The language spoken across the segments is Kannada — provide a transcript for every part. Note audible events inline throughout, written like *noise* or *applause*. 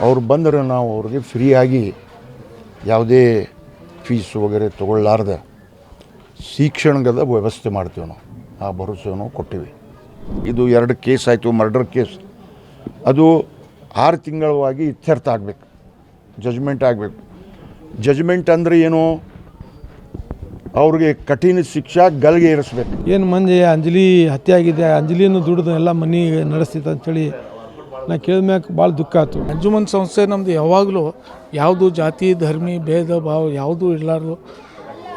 ಅವ್ರು ಬಂದರೆ ನಾವು ಅವ್ರಿಗೆ ಫ್ರೀಯಾಗಿ ಯಾವುದೇ ಫೀಸ್ ವಗೇರೆ ತೊಗೊಳ್ಲಾರ್ದ ಶಿಕ್ಷಣದ ವ್ಯವಸ್ಥೆ ಮಾಡ್ತೀವಿ ನಾವು. ಆ ಭರವಸೆಯನ್ನು ಕೊಟ್ಟಿವಿ. ಇದು ಎರಡು ಕೇಸ್ ಆಯಿತು, ಮರ್ಡರ್ ಕೇಸ್. ಅದು ಆರು ತಿಂಗಳವಾಗಿ ಇತ್ಯರ್ಥ ಆಗಬೇಕು. ಜಜ್ಮೆಂಟ್ ಆಗಬೇಕು. ಜಜ್ಮೆಂಟ್ ಅಂದರೆ ಏನು? ಅವ್ರಿಗೆ ಕಠಿಣ ಶಿಕ್ಷೆ ಗಲ್ಗೆ ಇರಿಸ್ಬೇಕು ಏನು ಮಂದಿ ಅಂಜಲಿ ಹತ್ಯೆ ಆಗಿದೆ. ಅಂಜಲಿಯನ್ನು ದುಡಿದು ಎಲ್ಲ ಮನೆ ನಡೆಸ್ತಿತ್ತು ಅಂತೇಳಿ ನಾ ಕೇಳಿದ ಮ್ಯಾಗ ಭಾಳ ದುಃಖ ಆಯ್ತು ಅಂಜುಮನ್ ಸಂಸ್ಥೆ ನಮ್ಮದು ಯಾವಾಗಲೂ ಯಾವುದು ಜಾತಿ ಧರ್ಮಿ ಭೇದ ಭಾವ ಯಾವುದೂ ಇರಲಾರ್ದು.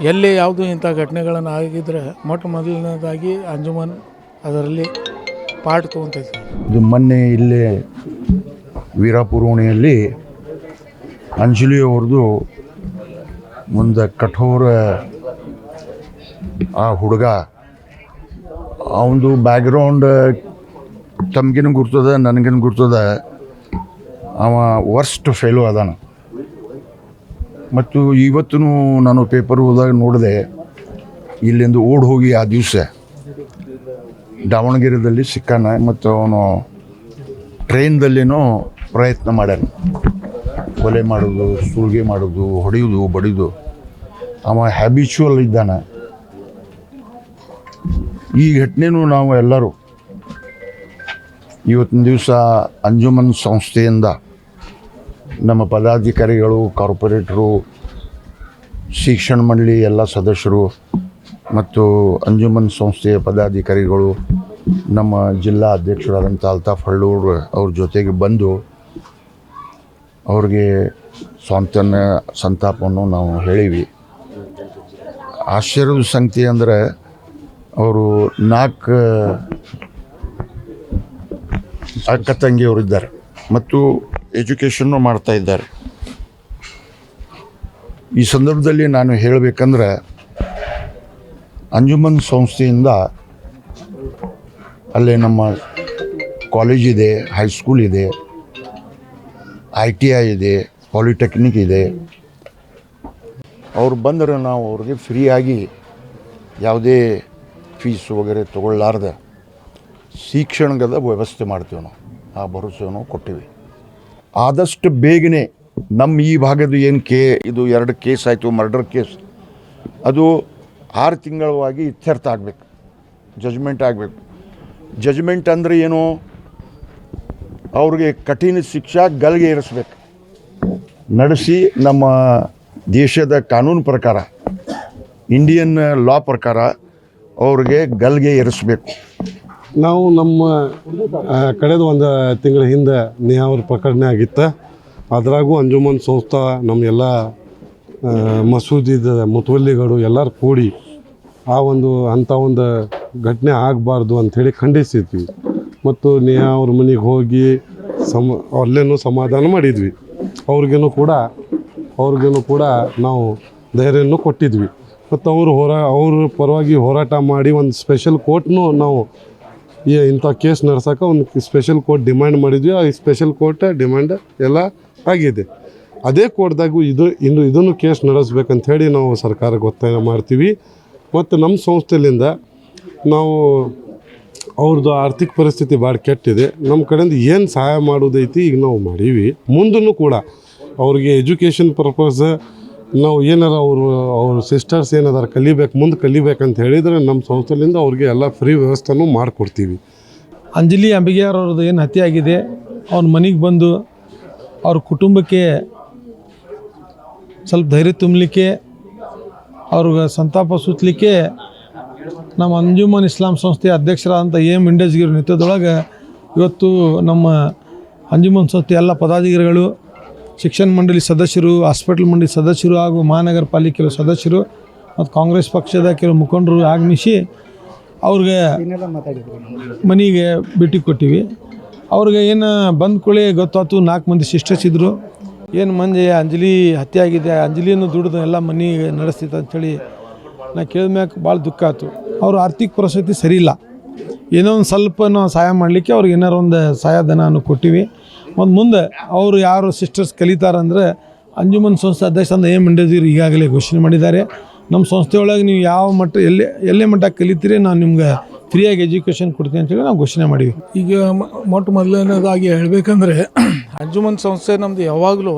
ಎಲ್ಲೇ ಯಾವುದು ಇಂಥ ಘಟನೆಗಳನ್ನು ಆಗಿದ್ರೆ ಮೊಟ್ಟ ಮೊದಲನೇದಾಗಿ ಅಂಜುಮನ್ ಅದರಲ್ಲಿ ಪಾಠ ತೊಗೊತೈತಿ. ಇದು ಮೊನ್ನೆ ಇಲ್ಲೇ ವೀರಾಪುರವಣಿಯಲ್ಲಿ ಅಂಜಲಿ ಅವ್ರದ್ದು ಮುಂದೆ ಕಠೋರ ಆ ಹುಡುಗ ಅವನದು ಬ್ಯಾಕ್ಗ್ರೌಂಡ್ ತಮಗಿನ ಗುರ್ತದ ನನಗಿನ ಗುರ್ತದ. ಅವ ವರ್ಸ್ಟ್ ಫೇಲು ಅದಾನ. ಮತ್ತು ಇವತ್ತು ನಾನು ಪೇಪರ್ ಹೋದಾಗ ನೋಡಿದೆ, ಇಲ್ಲಿಂದ ಓಡ್ ಹೋಗಿ ಆ ದಿವಸ ದಾವಣಗೆರೆದಲ್ಲಿ ಸಿಕ್ಕಾನ, ಮತ್ತು ಅವನು ಟ್ರೈನ್ದಲ್ಲಿನೂ ಪ್ರಯತ್ನ ಮಾಡ್ಯಾನ. ಕೊಲೆ ಮಾಡೋದು, ಸುಳ್ಗೆ ಮಾಡೋದು, ಹೊಡೆಯೋದು ಬಡಿಯೋದು ಅವ ಹ್ಯಾಬಿಚುವಲ್ ಇದ್ದಾನೆ. ಈ ಘಟನೆನೂ ನಾವು ಎಲ್ಲರೂ ಇವತ್ತಿನ ದಿವಸ ಅಂಜುಮನ್ ಸಂಸ್ಥೆಯಿಂದ ನಮ್ಮ ಪದಾಧಿಕಾರಿಗಳು, ಕಾರ್ಪೊರೇಟ್ರು, ಶಿಕ್ಷಣ ಮಂಡಳಿ ಎಲ್ಲ ಸದಸ್ಯರು ಮತ್ತು ಅಂಜುಮನ್ ಸಂಸ್ಥೆಯ ಪದಾಧಿಕಾರಿಗಳು, ನಮ್ಮ ಜಿಲ್ಲಾ ಅಧ್ಯಕ್ಷರಾದಂಥ ಅಲ್ತಾಫ್ ಹಳ್ಳೂರ್ ಅವ್ರ ಜೊತೆಗೆ ಬಂದು ಅವ್ರಿಗೆ ಸ್ವಾಂತನ ಸಂತಾಪವನ್ನು ನಾವು ಹೇಳೀವಿ. ಆಶ್ಚರ್ಯದ ಸಂಗತಿ ಅಂದರೆ ಅವರು ನಾಲ್ಕು ಅಕ್ಕ ತಂಗಿಯವರಿದ್ದಾರೆ ಮತ್ತು ಎಜುಕೇಷನ್ನು ಮಾಡ್ತಾ ಇದ್ದಾರೆ. ಈ ಸಂದರ್ಭದಲ್ಲಿ ನಾನು ಹೇಳಬೇಕಂದ್ರೆ ಅಂಜುಮನ್ ಸಂಸ್ಥೆಯಿಂದ ಅಲ್ಲೇ ನಮ್ಮ ಕಾಲೇಜ್ ಇದೆ ಹೈಸ್ಕೂಲ್ ಇದೆ ಐ ಟಿ ಐ ಇದೆ ಪಾಲಿಟೆಕ್ನಿಕ್ ಇದೆ. ಅವ್ರು ಬಂದರೆ ನಾವು ಅವ್ರಿಗೆ ಫ್ರೀಯಾಗಿ ಯಾವುದೇ ಫೀಸ್ ವಗೇರೆ ತೊಗೊಳ್ಳಾರ್ದ. ಶಿಕ್ಷಣದ ವ್ಯವಸ್ಥೆ ಮಾಡ್ತೀವಿ ನಾವು. ಆ ಭರವಸೆಯನ್ನು ಕೊಟ್ಟಿವಿ. ಆದಷ್ಟು ಬೇಗನೆ ನಮ್ಮ ಈ ಭಾಗದ ಏನು ಕೇ, ಇದು ಎರಡು ಕೇಸ್ ಆಯಿತು, ಮರ್ಡರ್ ಕೇಸ್, ಅದು ಆರು ತಿಂಗಳವಾಗಿ ಇತ್ಯರ್ಥ ಆಗಬೇಕು. ಜಜ್ಮೆಂಟ್ ಆಗಬೇಕು. ಜಜ್ಮೆಂಟ್ ಅಂದರೆ ಏನು? ಅವ್ರಿಗೆ ಕಠಿಣ ಶಿಕ್ಷೆ ಗಲ್ಗೆ ಇರಿಸ್ಬೇಕು ನಡೆಸಿ ನಮ್ಮ ದೇಶದ ಕಾನೂನು ಪ್ರಕಾರ, ಇಂಡಿಯನ್ ಲಾ ಪ್ರಕಾರ ಅವ್ರಿಗೆ ಗಲ್ಗೆ ಏರಿಸ್ಬೇಕು. ನಾವು ನಮ್ಮ ಕಳೆದ ಒಂದು ತಿಂಗಳ ಹಿಂದೆ ನೇಹಾವ್ರ ಪ್ರಕರಣ ಆಗಿತ್ತು. ಅದ್ರಾಗೂ ಅಂಜುಮನ್ ಸಂಸ್ಥಾ ನಮ್ಮ ಎಲ್ಲ ಆ, ಮಸೂದಿದ ಮುತುವಲ್ಲಿಗಳು ಎಲ್ಲರೂ ಕೂಡಿ ಆ ಒಂದು ಅಂಥ ಒಂದು ಘಟನೆ ಆಗಬಾರ್ದು ಅಂಥೇಳಿ ಖಂಡಿಸಿದ್ವಿ. ಮತ್ತು ನೇಹಾ ಅವ್ರ ಮನೆಗೆ ಹೋಗಿ ಸಮ ಅಲ್ಲೇನು ಸಮಾಧಾನ ಮಾಡಿದ್ವಿ. ಅವ್ರಿಗೇನು ಕೂಡ ಅವ್ರಿಗೇನು ಕೂಡ ನಾವು ಧೈರ್ಯನೂ ಕೊಟ್ಟಿದ್ವಿ. ಮತ್ತು ಅವರು ಹೋರಾ ಅವ್ರ ಪರವಾಗಿ ಹೋರಾಟ ಮಾಡಿ ಒಂದು ಸ್ಪೆಷಲ್ ಕೋರ್ಟ್ನು ನಾವು ಈ ಇಂಥ ಕೇಸ್ ನಡ್ಸೋಕೆ ಒಂದು ಸ್ಪೆಷಲ್ ಕೋರ್ಟ್ ಡಿಮ್ಯಾಂಡ್ ಮಾಡಿದ್ವಿ. ಆ ಸ್ಪೆಷಲ್ ಕೋರ್ಟ್ ಡಿಮ್ಯಾಂಡ್ ಎಲ್ಲ ಆಗಿದೆ. ಅದೇ ಕೋರ್ಟ್ದಾಗೂ ಇದು, ಇನ್ನು ಇದನ್ನು ಕೇಸ್ ನಡೆಸ್ಬೇಕಂತ ಹೇಳಿ ನಾವು ಸರ್ಕಾರಕ್ಕೆ ಒತ್ತಾಯ ಮಾಡ್ತೀವಿ. ಮತ್ತು ನಮ್ಮ ಸಂಸ್ಥೆಯಿಂದ ನಾವು ಅವ್ರದ್ದು ಆರ್ಥಿಕ ಪರಿಸ್ಥಿತಿ ಭಾಳ ಕೆಟ್ಟಿದೆ. ನಮ್ಮ ಕಡೆಯಿಂದ ಏನು ಸಹಾಯ ಮಾಡೋದೈತಿ ಈಗ ನಾವು ಮಾಡೀವಿ. ಮುಂದೂ ಕೂಡ ಅವ್ರಿಗೆ ಎಜುಕೇಷನ್ ಪರ್ಪಸ್ ನಾವು ಏನಾರ ಅವರು, ಅವ್ರ ಸಿಸ್ಟರ್ಸ್ ಏನಾದ್ರು ಕಲಿಬೇಕು, ಮುಂದೆ ಕಲಿಬೇಕಂತ ಹೇಳಿದರೆ ನಮ್ಮ ಸಂಸ್ಥೆಯಿಂದ ಅವ್ರಿಗೆ ಎಲ್ಲ ಫ್ರೀ ವ್ಯವಸ್ಥೆನೂ ಮಾಡಿಕೊಡ್ತೀವಿ. ಅಂಜಲಿ ಅಂಬಿಗೆಯರ್ ಅವ್ರದ್ದು ಏನು ಹತ್ಯೆ ಆಗಿದೆ? ಅವ್ನ ಮನೆಗೆ ಬಂದು ಅವ್ರ ಕುಟುಂಬಕ್ಕೆ ಸ್ವಲ್ಪ ಧೈರ್ಯ ತುಂಬಲಿಕ್ಕೆ, ಅವ್ರಿಗೆ ಸಂತಾಪ ಸುತ್ತಲಿಕ್ಕೆ ನಮ್ಮ ಅಂಜುಮನ್ ಇಸ್ಲಾಂ ಸಂಸ್ಥೆ ಅಧ್ಯಕ್ಷರಾದಂಥ ಎಂ ಇಂಡಸ್ಗಿರಿ ನೇತೃತ್ವದೊಳಗೆ ಇವತ್ತು ನಮ್ಮ ಅಂಜುಮನ್ ಸಂಸ್ಥೆ ಎಲ್ಲ ಪದಾಧಿಕಾರಿಗಳು ಶಿಕ್ಷಣ ಮಂಡಳಿ ಸದಸ್ಯರು ಹಾಸ್ಪಿಟಲ್ ಮಂಡಳಿ ಸದಸ್ಯರು ಹಾಗೂ ಮಹಾನಗರ ಪಾಲಿಕೆ ಸದಸ್ಯರು ಮತ್ತು ಕಾಂಗ್ರೆಸ್ ಪಕ್ಷದ ಕೆಲವು ಮುಖಂಡರು ಆಗಮಿಸಿ ಅವ್ರಿಗೆ ಮನೆಗೆ ಭೇಟಿ ಕೊಟ್ಟಿವಿ. ಅವ್ರಿಗೆ ಏನು ಬಂದ ಕೂಡಲೇ ಗೊತ್ತಾಯ್ತು, ನಾಲ್ಕು ಮಂದಿ ಸಿಸ್ಟರ್ಸ್ ಇದ್ದರು ಏನು ಮಂದಿ, ಅಂಜಲಿ ಹತ್ಯೆ ಆಗಿದೆ ಅಂಜಲಿಯನ್ನು ದುಡಿದು ಎಲ್ಲ ಮನೆ ನಡೆಸ್ತಿತ್ತು ಅಂಥೇಳಿ ನಾ ಕೇಳಿದ್ಮ್ಯಾಕೆ ಭಾಳ ದುಃಖ ಆಯಿತು. ಅವ್ರ ಆರ್ಥಿಕ ಪರಿಸ್ಥಿತಿ ಸರಿ ಇಲ್ಲ. ಏನೋ ಒಂದು ಸ್ವಲ್ಪ ಸಹಾಯ ಮಾಡಲಿಕ್ಕೆ ಅವ್ರಿಗೆ ಏನಾರು ಒಂದು ಸಹಾಯಧನ ಕೊಟ್ಟಿವಿ. ಮತ್ತು ಮುಂದೆ ಅವರು ಯಾರು ಸಿಸ್ಟರ್ಸ್ ಕಲಿತಾರಂದರೆ ಅಂಜುಮನ್ ಸಂಸ್ಥೆ ಅಧ್ಯಕ್ಷ ಅಂದ್ರೆ ಏನು ಇಂಡಸ್ಟ್ರಿ ಈಗಾಗಲೇ ಘೋಷಣೆ ಮಾಡಿದ್ದಾರೆ. ನಮ್ಮ ಸಂಸ್ಥೆಯೊಳಗೆ ನೀವು ಯಾವ ಮಟ್ಟ ಎಲ್ಲೇ ಎಲ್ಲೇ ಮಟ್ಟ ಕಲಿತೀರಿ ನಾನು ನಿಮ್ಗೆ ಫ್ರೀಯಾಗಿ ಎಜುಕೇಷನ್ ಅಂತ ಅಂತೇಳಿ ನಾವು ಘೋಷಣೆ ಮಾಡೀವಿ. ಈಗ ಮೊಟ್ಟ ಮೊದಲನೇದಾಗಿ ಹೇಳಬೇಕಂದ್ರೆ *clears throat* ಅಂಜುಮನ್ ಸಂಸ್ಥೆ ನಮ್ಮದು ಯಾವಾಗಲೂ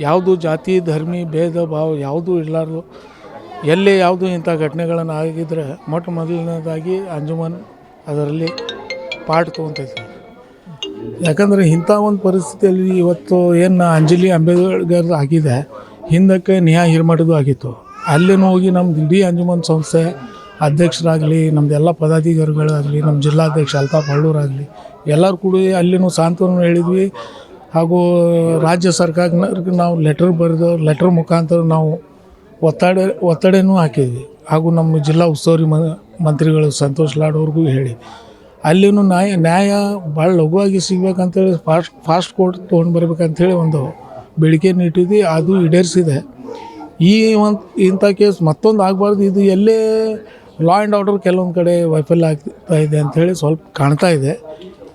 ಯಾವುದು ಜಾತಿ, ಧರ್ಮಿ, ಭೇದ, ಭಾವ ಯಾವುದೂ ಇರಲಾರ್ದು. ಎಲ್ಲೇ ಯಾವುದು ಇಂಥ ಘಟನೆಗಳನ್ನು ಆಗಿದ್ರೆ ಮೊಟ್ಟ ಮೊದಲನೇದಾಗಿ ಅಂಜುಮನ್ ಅದರಲ್ಲಿ ಪಾರ್ಟ್ ತೊಗೊತೈತೆ ಯಾಕಂದರೆ ಇಂಥ ಒಂದು ಪರಿಸ್ಥಿತಿಯಲ್ಲಿ ಇವತ್ತು ಏನು ಅಂಜಲಿ ಅಂಬೇಡ್ಕರ್ ಆಗಿದೆ ಹಿಂದಕ್ಕೆ ನ್ಯಾಯ ಹಿರ್ಮಠದ್ದು ಆಗಿತ್ತು. ಅಲ್ಲಿನೂ ಹೋಗಿ ನಮ್ದು ಇಡೀ ಅಂಜುಮನ್ ಸಂಸ್ಥೆ ಅಧ್ಯಕ್ಷರಾಗಲಿ ನಮ್ಮದೆಲ್ಲ ಪದಾಧಿಕಾರಿಗಳಾಗಲಿ ನಮ್ಮ ಜಿಲ್ಲಾಧ್ಯಕ್ಷ ಅಲ್ತಾಫ್ ಹಳ್ಳೂರಾಗಲಿ, ಎಲ್ಲರೂ ಕೂಡ ಅಲ್ಲಿನೂ ಸಾಂತ್ವನ ಹೇಳಿದ್ವಿ. ಹಾಗೂ ರಾಜ್ಯ ಸರ್ಕಾರಕ್ಕೆ ನಾವು ಲೆಟರ್ ಬರೆದು, ಲೆಟರ್ ಮುಖಾಂತರ ನಾವು ಒತ್ತಡ, ಒತ್ತಡನೂ ಹಾಕಿದ್ವಿ. ಹಾಗೂ ನಮ್ಮ ಜಿಲ್ಲಾ ಉಸ್ತುವಾರಿ ಮಂತ್ರಿಗಳು ಸಂತೋಷ್ ಲಾಡ್ ಅವ್ರಿಗೂ ಹೇಳಿ. ಅಲ್ಲಿನೂ ನ್ಯಾಯ ನ್ಯಾಯ ಭಾಳ ಲಘುವಾಗಿ ಸಿಗ್ಬೇಕಂತೇಳಿ ಫಾಸ್ಟ್ ಫಾಸ್ಟ್ ಕೋರ್ಟ್ ತೊಗೊಂಡು ಬರ್ಬೇಕಂತೇಳಿ ಒಂದು ಬೇಡಿಕೆಯನ್ನು ಇಟ್ಟಿದ್ವಿ ಅದು ಈಡೇರಿಸಿದೆ. ಈ ಒಂದು, ಇಂಥ ಕೇಸ್ ಮತ್ತೊಂದು ಆಗಬಾರ್ದು, ಇದು ಎಲ್ಲೇ ಲಾ ಆ್ಯಂಡ್ ಆರ್ಡರ್ ಕೆಲವೊಂದು ಕಡೆ ವೈಫಲ್ಯ ಆಗ್ತಾ ಇದೆ ಅಂಥೇಳಿ ಸ್ವಲ್ಪ ಕಾಣ್ತಾ ಇದೆ.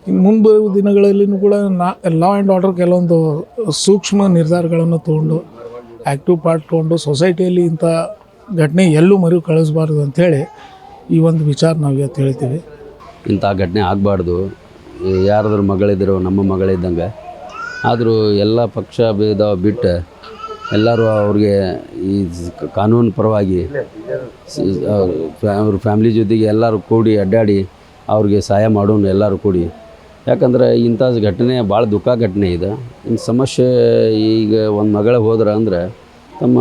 ಇನ್ನು ಮುಂಬರುವ ಬರುವ ದಿನಗಳಲ್ಲಿನೂ ಕೂಡ ನಾ ಲಾ ಆ್ಯಂಡ್ ಆರ್ಡರ್ ಕೆಲವೊಂದು ಸೂಕ್ಷ್ಮ ನಿರ್ಧಾರಗಳನ್ನು ತೊಗೊಂಡು ಆ್ಯಕ್ಟಿವ್ ಪಾರ್ಟ್ ತೊಗೊಂಡು ಸೊಸೈಟಿಯಲ್ಲಿ ಇಂಥ ಘಟನೆ ಎಲ್ಲೂ ಮರು ಕಳಿಸ್ಬಾರ್ದು ಅಂಥೇಳಿ ಈ ಒಂದು ವಿಚಾರ ನಾವು ಇವತ್ತು ಹೇಳ್ತೀವಿ. ಇಂಥ ಘಟನೆ ಆಗಬಾರ್ದು. ಯಾರಾದ್ರೂ ಮಗಳಿದ್ರು ನಮ್ಮ ಮಗಳಿದ್ದಂಗೆ ಆದರೂ ಎಲ್ಲ ಪಕ್ಷ ಭೇದ ಬಿಟ್ಟು ಎಲ್ಲರೂ ಅವ್ರಿಗೆ ಈ ಕಾನೂನು ಪರವಾಗಿ ಅವ್ರ ಫ್ಯಾಮ್ಲಿ ಜೊತೆಗೆ ಎಲ್ಲರೂ ಕೂಡಿ ಅಡ್ಡಾಡಿ ಅವ್ರಿಗೆ ಸಹಾಯ ಮಾಡೋಣ ಎಲ್ಲರೂ ಕೂಡಿ. ಯಾಕಂದ್ರೆ ಇಂಥ ಘಟನೆ ಭಾಳ ದುಃಖ ಘಟನೆ ಇದೆ. ಇನ್ನು ಸಮಸ್ಯೆ ಈಗ ಒಂದು ಮಗಳ ಹೋದ್ರೆ ಅಂದ್ರೆ ತಮ್ಮ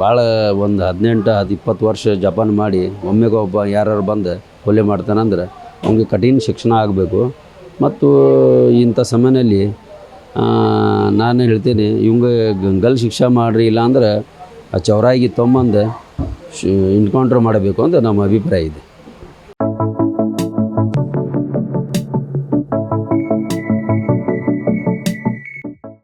ಭಾಳ ಒಂದು ಹದಿನೆಂಟು ಹತ್ತು ಇಪ್ಪತ್ತು ವರ್ಷ ಜಪಾನ್ ಮಾಡಿ ಒಮ್ಮೆಗೆ ಒಬ್ಬ ಯಾರು ಬಂದು ಕೊಲೆ ಮಾಡ್ತಾನಂದ್ರೆ ಅವ್ನಿಗೆ ಕಠಿಣ ಶಿಕ್ಷಣ ಆಗಬೇಕು. ಮತ್ತು ಇಂಥ ಸಮಯದಲ್ಲಿ ನಾನು ಹೇಳ್ತೀನಿ ಇವಂಗೆ ಗಂಗಲ್ ಶಿಕ್ಷೆ ಮಾಡಿರಿ ಇಲ್ಲಾಂದ್ರೆ ಆ ಚೌರಾಯಿಗೆ ತೊಂಬಂದು ಶ್ ಇನ್ಕೌಂಟ್ರ್ ಮಾಡಬೇಕು ಅಂತ ನಮ್ಮ ಅಭಿಪ್ರಾಯ ಇದೆ.